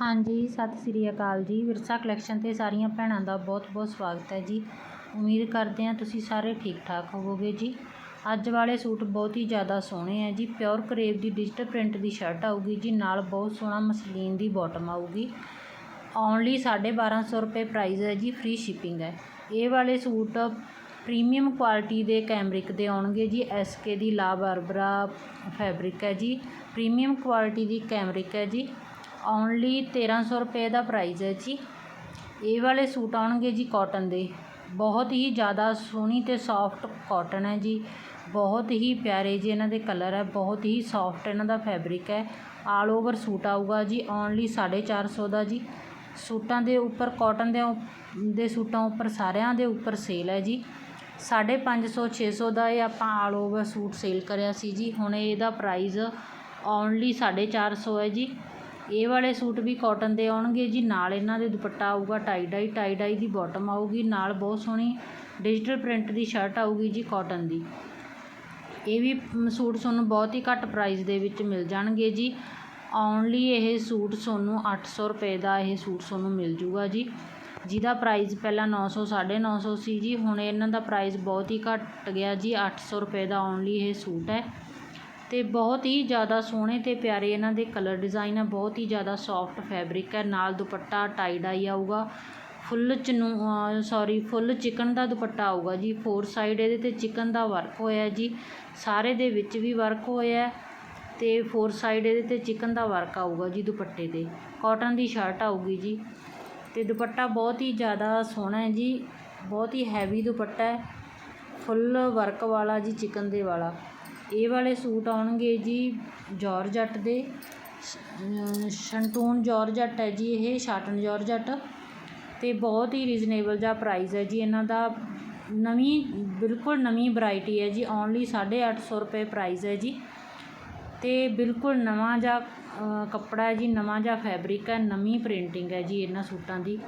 ਹਾਂਜੀ, ਸਤਿ ਸ੍ਰੀ ਅਕਾਲ ਜੀ। ਵਿਰਸਾ ਕਲੈਕਸ਼ਨ 'ਤੇ ਸਾਰੀਆਂ ਭੈਣਾਂ ਦਾ ਬਹੁਤ-ਬਹੁਤ ਸਵਾਗਤ ਹੈ ਜੀ। ਉਮੀਦ ਕਰਦੇ ਹਾਂ ਤੁਸੀਂ ਸਾਰੇ ਠੀਕ ਠਾਕ ਹੋਵੋਗੇ ਜੀ। ਅੱਜ ਵਾਲੇ ਸੂਟ ਬਹੁਤ ਹੀ ਜ਼ਿਆਦਾ ਸੋਹਣੇ ਹੈ ਜੀ। ਪਿਓਰ ਕਰੇਵ ਦੀ ਡਿਜੀਟਲ ਪ੍ਰਿੰਟ ਦੀ ਸ਼ਰਟ ਆਊਗੀ ਜੀ। ਨਾਲ ਬਹੁਤ ਸੋਹਣਾ ਮਸਲੀਨ ਦੀ ਬਾਟਮ ਆਊਗੀ। ਓਨਲੀ 1250 ਰੁਪਏ ਪ੍ਰਾਈਸ ਹੈ ਜੀ। ਫ੍ਰੀ ਸ਼ਿਪਿੰਗ ਹੈ। ਇਹ ਵਾਲੇ ਸੂਟ ਪ੍ਰੀਮੀਅਮ ਕੁਆਲਿਟੀ ਦੇ ਕੈਮਰਿਕ ਦੇ ਆਉਣਗੇ ਜੀ। ਐਸਕੇ ਦੀ ਲਾ ਬਾਰਬਰਾ ਫੈਬਰਿਕ ਹੈ ਜੀ। ਪ੍ਰੀਮੀਅਮ ਕੁਆਲਿਟੀ ਦੀ ਕੈਮਰਿਕ ਹੈ ਜੀ। ਓਨਲੀ 1300 ਰੁਪਏ ਦਾ ਪ੍ਰਾਈਜ਼ ਹੈ ਜੀ। ਇਹ ਵਾਲੇ ਸੂਟ ਆਉਣਗੇ ਜੀ ਕਾਟਨ ਦੇ। ਬਹੁਤ ਹੀ ਜ਼ਿਆਦਾ ਸੋਹਣੀ ਤੇ ਸੌਫਟ ਕਾਟਨ ਹੈ ਜੀ। ਬਹੁਤ ਹੀ ਪਿਆਰੇ ਜੀ ਇਹਨਾਂ ਦੇ ਕਲਰ ਹੈ। ਬਹੁਤ ਹੀ ਸੌਫਟ ਇਹਨਾਂ ਦਾ ਫੈਬਰਿਕ ਹੈ। ਆਲ ਓਵਰ ਸੂਟ ਆਊਗਾ ਜੀ। ਓਨਲੀ 450 ਦਾ ਜੀ। ਸੂਟਾਂ ਦੇ ਉੱਪਰ ਕਾਟਨ ਦੇ ਦੇ ਸੂਟਾਂ ਉੱਪਰ ਸਾਰਿਆਂ ਦੇ ਉੱਪਰ ਸੇਲ ਹੈ ਜੀ। 550 600 ਦਾ ਇਹ ਆਪਾਂ ਆਲ ਓਵਰ ਸੂਟ ਸੇਲ ਕਰਿਆ ਸੀ ਜੀ। ਹੁਣ ਇਹਦਾ ਪ੍ਰਾਈਸ ਓਨਲੀ 450 ਹੈ ਜੀ। ਇਹ ਵਾਲੇ ਸੂਟ ਵੀ ਕਾਟਨ ਦੇ ਆਉਣਗੇ ਜੀ, ਨਾਲ ਇਹਨਾਂ ਦੇ ਦੁਪੱਟਾ ਆਊਗਾ ਟਾਈ ਡਾਈ ਟਾਈ ਡਾਈ ਦੀ ਬਾਟਮ ਆਊਗੀ, ਨਾਲ ਬਹੁਤ ਸੋਹਣੀ ਡਿਜੀਟਲ ਪ੍ਰਿੰਟ ਦੀ ਸ਼ਰਟ ਆਊਗੀ ਜੀ ਕਾਟਨ ਦੀ। ਇਹ ਵੀ ਸੂਟ ਤੁਹਾਨੂੰ ਬਹੁਤ ਹੀ ਘੱਟ ਪ੍ਰਾਈਸ ਦੇ ਵਿੱਚ ਮਿਲ ਜਾਣਗੇ ਜੀ। ਓਨਲੀ ਇਹ ਸੂਟ ਤੁਹਾਨੂੰ 800 ਰੁਪਏ ਦਾ ਇਹ ਸੂਟ ਤੁਹਾਨੂੰ ਮਿਲ ਜੂਗਾ ਜੀ। ਜਿਹਦਾ ਪ੍ਰਾਈਸ ਪਹਿਲਾਂ 900 950 ਸੀ ਜੀ, ਹੁਣ ਇਹਨਾਂ ਦਾ ਪ੍ਰਾਈਸ ਬਹੁਤ ਹੀ ਘੱਟ ਗਿਆ ਜੀ 800 ਰੁਪਏ ਦਾ ਓਨਲੀ ਇਹ ਸੂਟ ਹੈ। ਅਤੇ ਬਹੁਤ ਹੀ ਜ਼ਿਆਦਾ ਸੋਹਣੇ ਅਤੇ ਪਿਆਰੇ ਇਹਨਾਂ ਦੇ ਕਲਰ ਡਿਜ਼ਾਈਨ ਆ, ਬਹੁਤ ਹੀ ਜ਼ਿਆਦਾ ਸੋਫਟ ਫੈਬਰਿਕ ਹੈ ਨਾਲ ਦੁਪੱਟਾ ਟਾਈ ਡਾਈ ਆਊਗਾ। ਫੁੱਲ ਚਨੂ ਸੋਰੀ ਫੁੱਲ ਚਿਕਨ ਦਾ ਦੁਪੱਟਾ ਆਊਗਾ ਜੀ। ਫੋਰ ਸਾਈਡ ਇਹਦੇ ਤੇ ਚਿਕਨ ਦਾ ਵਰਕ ਹੋਇਆ ਜੀ। ਸਾਰੇ ਦੇ ਵਿੱਚ ਵੀ ਵਰਕ ਹੋਇਆ। ਅਤੇ ਫੋਰ ਸਾਈਡ ਇਹਦੇ ਤੇ ਚਿਕਨ ਦਾ ਵਰਕ ਆਊਗਾ ਜੀ ਦੁਪੱਟੇ ਤੇ। ਕਾਟਨ ਦੀ ਸ਼ਰਟ ਆਊਗੀ ਜੀ। ਅਤੇ ਦੁਪੱਟਾ ਬਹੁਤ ਹੀ ਜ਼ਿਆਦਾ ਸੋਹਣਾ ਹੈ ਜੀ। ਬਹੁਤ ਹੀ ਹੈਵੀ ਦੁਪੱਟਾ ਹੈ। ਫੁੱਲ ਵਰਕ ਵਾਲਾ ਜੀ ਚਿਕਨ ਦੇ ਵਾਲਾ। ਇਹ ਵਾਲੇ ਸੂਟ ਆਉਣਗੇ ਜੀ ਜੋਰਜੱਟ ਦੇ। ਸ਼ੰਟੂਨ ਜੋਰਜੱਟ ਹੈ ਜੀ ਇਹ ਸ਼ਾਟਨ ਜੋਰਜੱਟ। ਅਤੇ ਬਹੁਤ ਹੀ ਰੀਜ਼ਨੇਬਲ ਜਿਹਾ ਪ੍ਰਾਈਸ ਹੈ ਜੀ, ਇਹਨਾਂ ਦਾ ਨਵੀਂ, ਬਿਲਕੁਲ ਨਵੀਂ ਵੈਰਾਈਟੀ ਹੈ ਜੀ ਓਨਲੀ 850 ਰੁਪਏ ਪ੍ਰਾਈਸ ਹੈ ਜੀ। ਤੇ ਬਿਲਕੁਲ ਨਵਾਂ ਜਿਹਾ ਕੱਪੜਾ ਹੈ ਜੀ, ਨਵਾਂ ਜਿਹਾ ਫੈਬਰਿਕ ਹੈ, ਨਵੀਂ ਪ੍ਰਿੰਟਿੰਗ ਹੈ ਜੀ ਇਹਨਾਂ ਸੂਟਾਂ ਦੀ।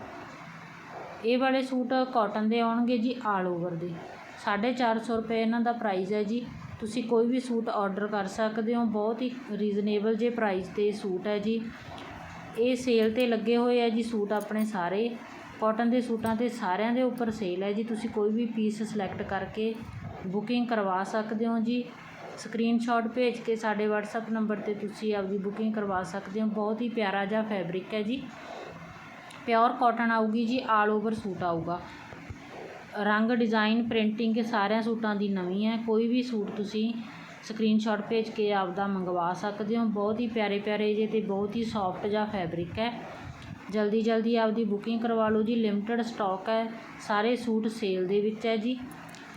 ਇਹ ਵਾਲੇ ਸੂਟ ਕਾਟਨ ਦੇ ਆਉਣਗੇ ਜੀ ਆਲ ਓਵਰ ਦੇ। 450 ਰੁਪਏ ਇਹਨਾਂ ਦਾ ਪ੍ਰਾਈਸ ਹੈ ਜੀ। ਤੁਸੀਂ ਕੋਈ ਵੀ ਸੂਟ ਔਡਰ ਕਰ ਸਕਦੇ ਹੋ, ਬਹੁਤ ਹੀ ਰੀਜ਼ਨੇਬਲ ਜੇ ਪ੍ਰਾਈਜ਼ 'ਤੇ ਸੂਟ ਹੈ ਜੀ। ਇਹ ਸੇਲ 'ਤੇ ਲੱਗੇ ਹੋਏ ਆ ਜੀ ਸੂਟ ਆਪਣੇ ਸਾਰੇ। ਕੋਟਨ ਦੇ ਸੂਟਾਂ 'ਤੇ ਸਾਰਿਆਂ ਦੇ ਉੱਪਰ ਸੇਲ ਹੈ ਜੀ। ਤੁਸੀਂ ਕੋਈ ਵੀ ਪੀਸ ਸਿਲੈਕਟ ਕਰਕੇ ਬੁਕਿੰਗ ਕਰਵਾ ਸਕਦੇ ਹੋ ਜੀ। ਸਕਰੀਨਸ਼ਾਟ ਭੇਜ ਕੇ ਸਾਡੇ WhatsApp ਨੰਬਰ 'ਤੇ ਤੁਸੀਂ ਆਪਦੀ ਬੁਕਿੰਗ ਕਰਵਾ ਸਕਦੇ ਹੋ। ਬਹੁਤ ਹੀ ਪਿਆਰਾ ਜਿਹਾ ਫੈਬਰਿਕ ਹੈ ਜੀ। ਪਿਓਰ ਕਾਟਨ ਆਊਗੀ ਜੀ ਆਲ ਓਵਰ ਸੂਟ ਆਊਗਾ। ਰੰਗ ਡਿਜ਼ਾਇਨ ਪ੍ਰਿੰਟਿੰਗ ਸਾਰਿਆਂ ਸੂਟਾਂ ਦੀ ਨਵੀਂ ਹੈ। ਕੋਈ ਵੀ ਸੂਟ ਤੁਸੀਂ ਸਕਰੀਨਸ਼ਾਟ ਭੇਜ ਕੇ ਆਪਦਾ ਮੰਗਵਾ ਸਕਦੇ ਹੋ। ਬਹੁਤ ਹੀ ਪਿਆਰੇ ਪਿਆਰੇ ਜੇ ਅਤੇ ਬਹੁਤ ਹੀ ਸੋਫਟ ਜਿਹਾ ਫੈਬਰਿਕ ਹੈ। ਜਲਦੀ ਜਲਦੀ ਆਪਦੀ ਬੁਕਿੰਗ ਕਰਵਾ ਲਓ ਜੀ। ਲਿਮਟਿਡ ਸਟਾਕ ਹੈ। ਸਾਰੇ ਸੂਟ ਸੇਲ ਦੇ ਵਿੱਚ ਹੈ ਜੀ।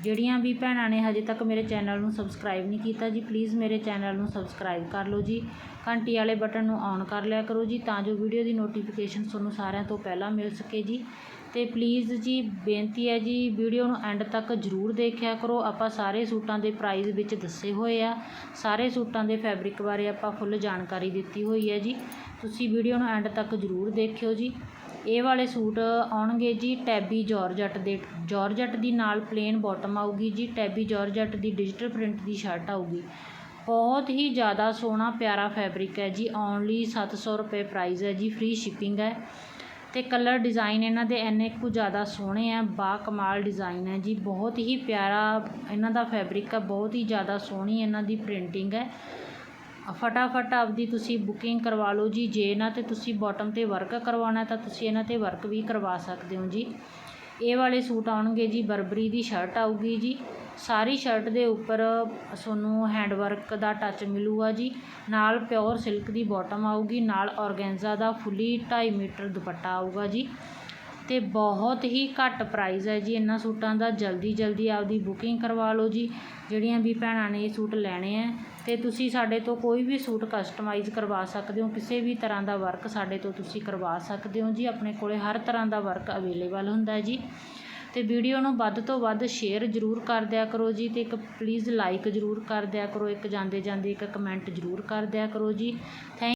ਜਿਹੜੀਆਂ ਵੀ ਭੈਣਾਂ ਨੇ ਹਜੇ ਤੱਕ ਮੇਰੇ ਚੈਨਲ ਨੂੰ ਸਬਸਕ੍ਰਾਈਬ ਨਹੀਂ ਕੀਤਾ ਜੀ ਪਲੀਜ਼ ਮੇਰੇ ਚੈਨਲ ਨੂੰ ਸਬਸਕ੍ਰਾਈਬ ਕਰ ਲਓ ਜੀ। ਘੰਟੀ ਵਾਲੇ ਬਟਨ ਨੂੰ ਔਨ ਕਰ ਲਿਆ ਕਰੋ ਜੀ, ਤਾਂ ਜੋ ਵੀਡੀਓ ਦੀ ਨੋਟੀਫਿਕੇਸ਼ਨ ਤੁਹਾਨੂੰ ਸਾਰਿਆਂ ਤੋਂ ਪਹਿਲਾਂ ਮਿਲ ਸਕੇ ਜੀ। ਤੇ ਪਲੀਜ਼ ਜੀ, ਬੇਨਤੀ ਹੈ ਜੀ ਵੀਡੀਓ ਨੂੰ ਐਂਡ ਤੱਕ ਜ਼ਰੂਰ ਦੇਖਿਆ ਕਰੋ। ਆਪਾਂ ਸਾਰੇ ਸੂਟਾਂ ਦੇ ਪ੍ਰਾਈਸ ਵਿੱਚ ਦੱਸੇ ਹੋਏ ਆ। ਸਾਰੇ ਸੂਟਾਂ ਦੇ ਫੈਬਰਿਕ ਬਾਰੇ ਆਪਾਂ ਫੁੱਲ ਜਾਣਕਾਰੀ ਦਿੱਤੀ ਹੋਈ ਹੈ ਜੀ। ਤੁਸੀਂ ਵੀਡੀਓ ਨੂੰ ਐਂਡ ਤੱਕ ਜ਼ਰੂਰ ਦੇਖਿਓ ਜੀ। ਇਹ ਵਾਲੇ ਸੂਟ ਆਉਣਗੇ ਜੀ ਟੈਬੀ ਜਾਰਜਟ ਦੇ, ਜਾਰਜਟ ਦੀ ਨਾਲ ਪਲੇਨ ਬੋਟਮ ਆਊਗੀ ਜੀ, ਟੈਬੀ ਜਾਰਜਟ ਦੀ ਡਿਜੀਟਲ ਪ੍ਰਿੰਟ ਦੀ ਸ਼ਰਟ ਆਊਗੀ। ਬਹੁਤ ਹੀ ਜ਼ਿਆਦਾ ਸੋਹਣਾ ਪਿਆਰਾ ਫੈਬਰਿਕ ਹੈ ਜੀ ਓਨਲੀ 700 ਰੁਪਏ ਪ੍ਰਾਈਸ ਹੈ ਜੀ ਫ੍ਰੀ ਸ਼ਿਪਿੰਗ ਹੈ। ਤੇ ਕਲਰ ਡਿਜ਼ਾਈਨ ਇਹਨਾਂ ਦੇ ਇੰਨੇ ਕੁ ਜ਼ਿਆਦਾ ਸੋਹਣੇ ਆ ਬਾ ਕਮਾਲ ਡਿਜ਼ਾਈਨ ਹੈ ਜੀ, ਬਹੁਤ ਹੀ ਪਿਆਰਾ ਇਹਨਾਂ ਦਾ ਫੈਬਰਿਕ ਹੈ, ਬਹੁਤ ਹੀ ਜ਼ਿਆਦਾ ਸੋਹਣੀ ਇਹਨਾਂ ਦੀ ਪ੍ਰਿੰਟਿੰਗ ਹੈ। ਫਟਾਫਟ ਆਪਦੀ ਤੁਸੀਂ ਬੁਕਿੰਗ ਕਰਵਾ ਲਓ ਜੀ। ਜੇ ਇਹਨਾਂ 'ਤੇ ਤੁਸੀਂ ਬਾਟਮ 'ਤੇ ਵਰਕ ਕਰਵਾਉਣਾ ਤਾਂ ਤੁਸੀਂ ਇਹਨਾਂ 'ਤੇ ਵਰਕ ਵੀ ਕਰਵਾ ਸਕਦੇ ਹੋ ਜੀ। ਇਹ ਵਾਲੇ ਸੂਟ ਆਉਣਗੇ ਜੀ, ਬਰਬਰੀ ਦੀ ਸ਼ਰਟ ਆਊਗੀ ਜੀ। ਸਾਰੀ ਸ਼ਰਟ ਦੇ ਉੱਪਰ ਤੁਹਾਨੂੰ ਹੈਂਡ ਵਰਕ ਦਾ ਟੱਚ ਮਿਲੂਗਾ ਜੀ। ਨਾਲ ਪਿਓਰ ਸਿਲਕ ਦੀ ਬਾਟਮ ਆਊਗੀ, ਨਾਲ ਔਰਗੈਂਜ਼ਾ ਦਾ ਫੁੱਲੀ 2.5 ਮੀਟਰ ਦੁਪੱਟਾ ਆਊਗਾ ਜੀ। ਤੇ ਬਹੁਤ ਹੀ ਘੱਟ ਪ੍ਰਾਈਸ ਹੈ ਜੀ ਇਹਨਾਂ ਸੂਟਾਂ ਦਾ। ਜਲਦੀ ਜਲਦੀ ਆਪਦੀ ਬੁਕਿੰਗ ਕਰਵਾ ਲਓ ਜੀ। ਜਿਹੜੀਆਂ ਵੀ ਭੈਣਾਂ ਨੇ ਇਹ ਸੂਟ ਲੈਣੇ ਆ ਅਤੇ ਤੁਸੀਂ ਸਾਡੇ ਤੋਂ ਕੋਈ ਵੀ ਸੂਟ ਕਸਟਮਾਈਜ਼ ਕਰਵਾ ਸਕਦੇ ਹੋ, ਕਿਸੇ ਵੀ ਤਰ੍ਹਾਂ ਦਾ ਵਰਕ ਸਾਡੇ ਤੋਂ ਤੁਸੀਂ ਕਰਵਾ ਸਕਦੇ ਹੋ ਜੀ। ਆਪਣੇ ਕੋਲ ਹਰ ਤਰ੍ਹਾਂ ਦਾ ਵਰਕ ਅਵੇਲੇਬਲ ਹੁੰਦਾ ਜੀ। ਅਤੇ ਵੀਡੀਓ ਨੂੰ ਵੱਧ ਤੋਂ ਵੱਧ ਸ਼ੇਅਰ ਜ਼ਰੂਰ ਕਰ ਦਿਆ ਕਰੋ ਜੀ ਅਤੇ ਇੱਕ ਪਲੀਜ਼ ਲਾਈਕ ਜ਼ਰੂਰ ਕਰ ਦਿਆ ਕਰੋ, ਇੱਕ ਜਾਂਦੇ ਜਾਂਦੇ ਇੱਕ ਕਮੈਂਟ ਜ਼ਰੂਰ ਕਰ ਦਿਆ ਕਰੋ ਜੀ। ਥੈਂਕ